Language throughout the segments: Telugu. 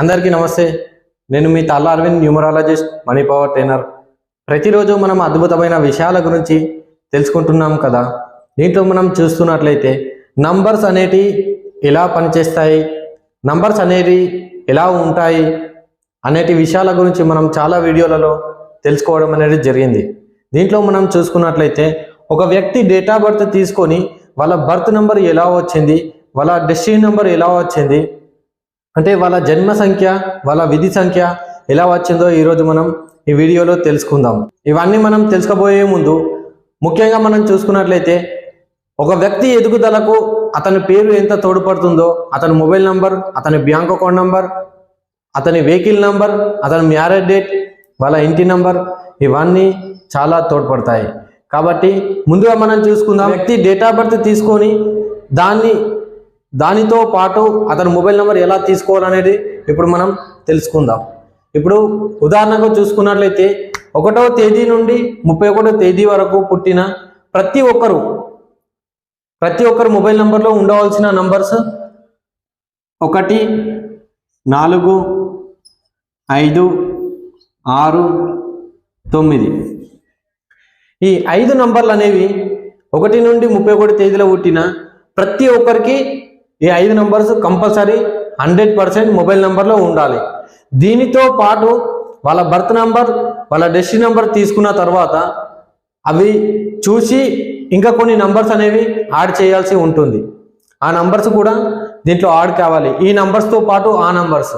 అందరికీ నమస్తే. నేను మీ తల్ల Aravind numerologist money power trainer. ప్రతిరోజు మనం అద్భుతమైన విషయాల గురించి తెలుసుకుంటున్నాం కదా. దీంట్లో మనం చూస్తున్నట్లయితే నంబర్స్ అనేటి ఎలా పనిచేస్తాయి నంబర్స్ అనేవి ఎలా ఉంటాయి అనేటి విషయాల గురించి మనం చాలా వీడియోలలో తెలుసుకోవడం అనేది జరిగింది. దీంట్లో మనం చూసుకున్నట్లయితే ఒక వ్యక్తి డేట్ ఆఫ్ బర్త్ తీసుకొని వాళ్ళ బర్త్ నెంబర్ ఎలా వచ్చింది వాళ్ళ డెస్టినీ నెంబర్ ఎలా వచ్చింది అంటే వాళ్ళ జన్మ సంఖ్య వాళ్ళ విధి సంఖ్య ఎలా వచ్చిందో ఈరోజు మనం ఈ వీడియోలో తెలుసుకుందాం. ఇవన్నీ మనం తెలుసుకోబోయే ముందు ముఖ్యంగా మనం చూసుకున్నట్లయితే ఒక వ్యక్తి ఎదుగుదలకు అతని పేరు ఎంత తోడ్పడుతుందో అతని మొబైల్ నంబర్ అతని బ్యాంక్ అకౌంట్ నంబర్ అతని వెహికల్ నంబర్ అతని మ్యారేజ్ డేట్ వాళ్ళ ఇంటి నంబర్ ఇవన్నీ చాలా తోడ్పడతాయి. కాబట్టి ముందుగా మనం చూసుకుందాం. వ్యక్తి డేట్ ఆఫ్ బర్త్ తీసుకొని దాన్ని దానితో పాటు అతని మొబైల్ నెంబర్ ఎలా తీసుకోవాలనేది ఇప్పుడు మనం తెలుసుకుందాం. ఇప్పుడు ఉదాహరణగా చూసుకున్నట్లయితే ఒకటో తేదీ నుండి ముప్పై ఒకటో తేదీ వరకు పుట్టిన ప్రతి ఒక్కరు ప్రతి ఒక్కరు మొబైల్ నెంబర్లో ఉండవలసిన నంబర్స్ ఒకటి నాలుగు ఐదు ఆరు తొమ్మిది. ఈ ఐదు నంబర్లు అనేవి ఒకటి నుండి ముప్పై ఒకటి తేదీలో పుట్టిన ప్రతి ఒక్కరికి ఈ ఐదు numbers compulsory hundred percent mobile నెంబర్లో ఉండాలి. దీనితో పాటు వాళ్ళ బర్త్ నెంబర్ వాళ్ళ డెస్టినీ నెంబర్ తీసుకున్న తర్వాత అవి చూసి ఇంకా కొన్ని నంబర్స్ అనేవి యాడ్ చేయాల్సి ఉంటుంది. ఆ నంబర్స్ కూడా దీంట్లో యాడ్ కావాలి. ఈ నంబర్స్తో పాటు ఆ నంబర్స్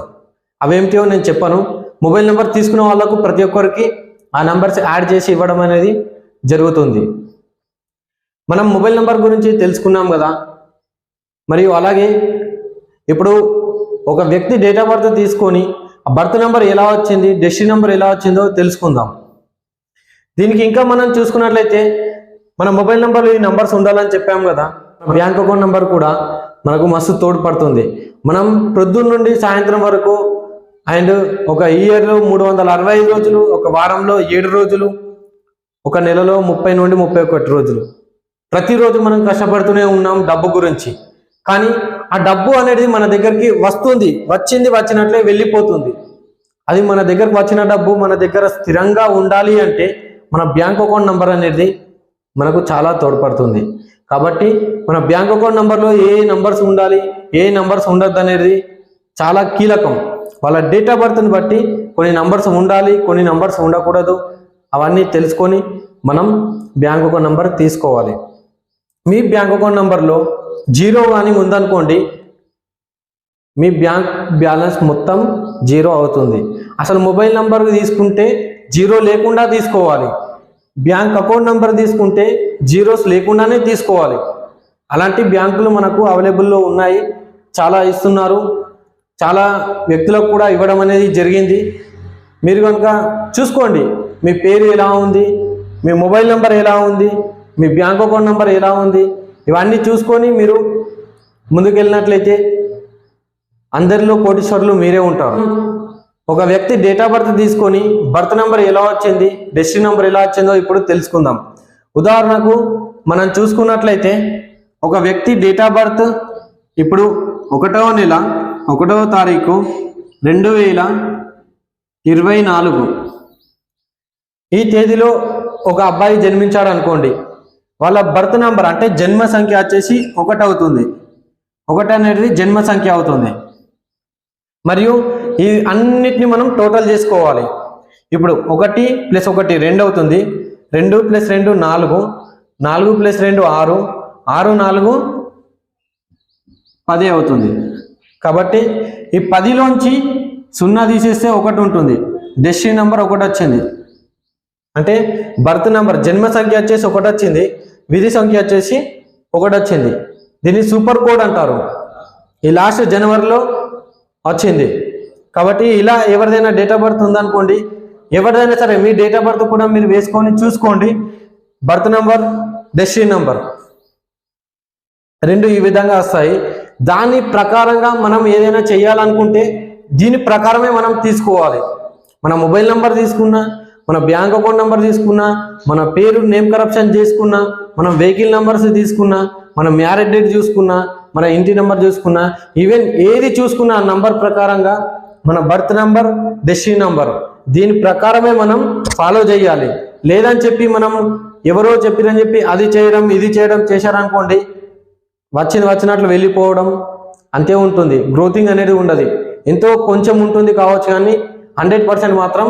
అవేమిటో నేను చెప్పను. మొబైల్ నెంబర్ తీసుకున్న వాళ్ళకు ప్రతి ఒక్కరికి ఆ నంబర్స్ యాడ్ చేసి ఇవ్వడం అనేది జరుగుతుంది. మనం మొబైల్ నెంబర్ గురించి తెలుసుకున్నాం కదా. మరియు అలాగే ఇప్పుడు ఒక వ్యక్తి డేట్ ఆఫ్ బర్త్ తీసుకొని ఆ బర్త్ నెంబర్ ఎలా వచ్చింది డెస్టినీ నెంబర్ ఎలా వచ్చిందో తెలుసుకుందాం. దీనికి ఇంకా మనం చూసుకున్నట్లయితే మన మొబైల్ నెంబర్లో ఈ నెంబర్స్ ఉండాలని చెప్పాం కదా. బ్యాంక్ అకౌంట్ నెంబర్ కూడా మనకు మస్తు తోడ్పడుతుంది. మనం ప్రొద్దున్న నుండి సాయంత్రం వరకు అండ్ ఒక ఇయర్లో మూడు వందల అరవై ఐదు రోజులు ఒక వారంలో ఏడు రోజులు ఒక నెలలో ముప్పై నుండి ముప్పై ఒకటి రోజులు. ప్రతిరోజు మనం కష్టపడుతూనే ఉన్నాం డబ్బు గురించి. కానీ ఆ డబ్బు అనేది మన దగ్గరికి వస్తుంది. వచ్చింది వచ్చినట్లే వెళ్ళిపోతుంది. అది మన దగ్గరకు వచ్చిన డబ్బు మన దగ్గర స్థిరంగా ఉండాలి అంటే మన బ్యాంక్ అకౌంట్ నంబర్ అనేది మనకు చాలా తోడ్పడుతుంది. కాబట్టి మన బ్యాంక్ అకౌంట్ నంబర్లో ఏ నంబర్స్ ఉండాలి ఏ నంబర్స్ ఉండద్దు అనేది చాలా కీలకం. వాళ్ళ డేట్ ఆఫ్ బర్త్ని బట్టి కొన్ని నంబర్స్ ఉండాలి కొన్ని నంబర్స్ ఉండకూడదు. అవన్నీ తెలుసుకొని మనం బ్యాంక్ అకౌంట్ నంబర్ తీసుకోవాలి. మీ బ్యాంక్ అకౌంట్ నంబర్లో జీరో కానీ ఉందనుకోండి మీ బ్యాంక్ బ్యాలెన్స్ మొత్తం జీరో అవుతుంది. అసలు మొబైల్ నంబర్ తీసుకుంటే జీరో లేకుండా తీసుకోవాలి. బ్యాంక్ అకౌంట్ నంబర్ తీసుకుంటే జీరోస్ లేకుండానే తీసుకోవాలి. అలాంటి బ్యాంకులు మనకు అవైలబుల్లో ఉన్నాయి. చాలా ఇస్తున్నారు. చాలా వ్యక్తులకు కూడా ఇవ్వడం అనేది జరిగింది. మీరు కనుక చూసుకోండి మీ పేరు ఎలా ఉంది మీ మొబైల్ నెంబర్ ఎలా ఉంది మీ బ్యాంక్ అకౌంట్ నెంబర్ ఎలా ఉంది ఇవన్నీ చూసుకొని మీరు ముందుకెళ్ళినట్లయితే అందరిలో కోటీశ్వరులు మీరే ఉంటారు. ఒక వ్యక్తి డేట్ ఆఫ్ బర్త్ తీసుకొని బర్త్ నెంబర్ ఎలా వచ్చింది డెస్టినీ నెంబర్ ఎలా వచ్చిందో ఇప్పుడు తెలుసుకుందాం. ఉదాహరణకు మనం చూసుకున్నట్లయితే ఒక వ్యక్తి డేట్ ఆఫ్ బర్త్ ఇప్పుడు ఒకటవ నెల ఒకటవ తారీఖు రెండు వేల ఇరవై నాలుగు. ఈ తేదీలో ఒక అబ్బాయి జన్మించాడు అనుకోండి వాళ్ళ బర్త్ నెంబర్ అంటే జన్మ సంఖ్య వచ్చేసి ఒకటి అవుతుంది. ఒకటి అనేది జన్మ సంఖ్య అవుతుంది. మరియు ఈ అన్నిటిని మనం టోటల్ చేసుకోవాలి. ఇప్పుడు ఒకటి ప్లస్ ఒకటి రెండు అవుతుంది. రెండు ప్లస్ రెండు నాలుగు. నాలుగు ప్లస్ రెండు ఆరు. ఆరు నాలుగు పది అవుతుంది. కాబట్టి ఈ పదిలోంచి సున్నా తీసేస్తే ఒకటి ఉంటుంది. డెస్టినీ నెంబర్ ఒకటి వచ్చింది. అంటే బర్త్ నెంబర్ జన్మ సంఖ్య వచ్చేసి ఒకటి వచ్చింది. విధి సంఖ్య వచ్చేసి ఒకటి వచ్చింది. దీన్ని సూపర్ కోడ్ అంటారు. ఈ లాస్ట్ జనవరిలో వచ్చింది. కాబట్టి ఇలా ఎవరిదైనా డేట్ ఆఫ్ బర్త్ ఉందనుకోండి ఎవరిదైనా సరే మీ డేట్ ఆఫ్ బర్త్ కూడా మీరు వేసుకొని చూసుకోండి. బర్త్ నెంబర్ డెస్టిన్ నెంబర్ రెండు ఈ విధంగా వస్తాయి. దాని ప్రకారంగా మనం ఏదైనా చేయాలనుకుంటే దీని ప్రకారమే మనం తీసుకోవాలి. మన మొబైల్ నెంబర్ తీసుకున్నా మన బ్యాంక్ అకౌంట్ నెంబర్ తీసుకున్నా మన పేరు నేమ్ కరప్షన్ చేసుకున్నా మనం వెహికల్ నెంబర్స్ తీసుకున్నా మన మ్యారేజ్ డేట్ చూసుకున్నా మన ఇంటి నెంబర్ చూసుకున్నా ఈవెన్ ఏది చూసుకున్నా ఆ నంబర్ ప్రకారంగా మన బర్త్ నెంబర్ డెస్టినీ నంబర్. దీని ప్రకారమే మనం ఫాలో చేయాలి. లేదని చెప్పి మనం ఎవరో చెప్పిరని చెప్పి అది చేయడం ఇది చేయడం చేశారనుకోండి వచ్చింది వచ్చినట్లు వెళ్ళిపోవడం అంతే ఉంటుంది. గ్రోతింగ్ అనేది ఉండదు. ఎంతో కొంచెం ఉంటుంది కావచ్చు కానీ హండ్రెడ్ పర్సెంట్ మాత్రం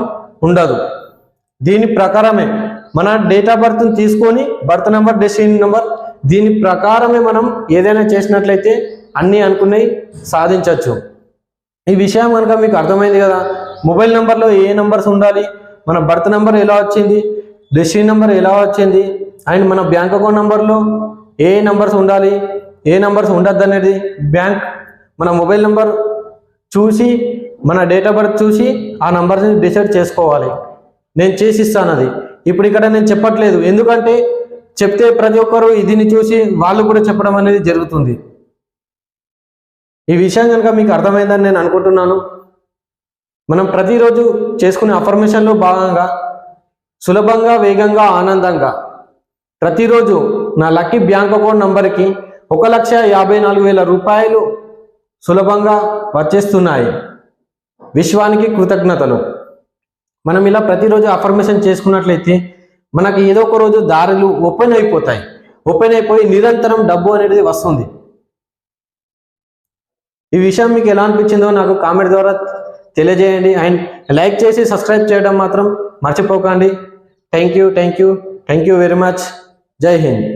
ఉండదు. దీని ప్రకారమే మన డేట్ ఆఫ్ బర్త్ తీసుకొని బర్త్ నెంబర్ డెసిషన్ నెంబర్ దీని ప్రకారమే మనం ఏదైనా చేసినట్లయితే అన్నీ అనుకున్నవి సాధించవచ్చు. ఈ విషయం కనుక మీకు అర్థమైంది కదా? మొబైల్ నెంబర్లో ఏ నెంబర్స్ ఉండాలి? మన బర్త్ నెంబర్ ఎలా వచ్చింది? డెసిషన్ నెంబర్ ఎలా వచ్చింది? అండ్ మన బ్యాంక్ అకౌంట్ నెంబర్లో ఏ నెంబర్స్ ఉండాలి? ఏ నెంబర్స్ ఉండద్దు అనేది బ్యాంక్ మన మొబైల్ నెంబర్ చూసి మన డేట్ ఆఫ్ బర్త్ చూసి ఆ నెంబర్ని డిసైడ్ చేసుకోవాలి. నేను చేసిస్తాను అది. ఇప్పుడు ఇక్కడ నేను చెప్పట్లేదు. ఎందుకంటే చెప్తే ప్రతి ఒక్కరు దీన్ని చూసి వాళ్ళు కూడా చెప్పడం అనేది జరుగుతుంది. ఈ విషయం కనుక మీకు అర్థమైందని నేను అనుకుంటున్నాను. మనం ప్రతిరోజు చేసుకునే అఫర్మేషన్లో భాగంగా సులభంగా వేగంగా ఆనందంగా ప్రతిరోజు నా లక్కీ బ్యాంక్ అకౌంట్ నంబర్కి ఒక లక్ష యాభై నాలుగు వేల రూపాయలు సులభంగా వచ్చేస్తున్నాయి. విశ్వానికి కృతజ్ఞతలు. మనం ఇలా ప్రతిరోజు అఫర్మేషన్ చేసుకున్నట్లయితే మనకి ఏదో ఒక రోజు దారులు ఓపెన్ అయిపోతాయి. ఓపెన్ అయిపోయి నిరంతరం డబ్బు అనేది వస్తుంది. ఈ విషయం మీకు ఎలా అనిపించిందో నాకు కామెంట్ ద్వారా తెలియజేయండి. అండ్ లైక్ చేసి సబ్స్క్రైబ్ చేయడం మాత్రం మర్చిపోకండి. Thank you thank you thank you very much జై హింద్.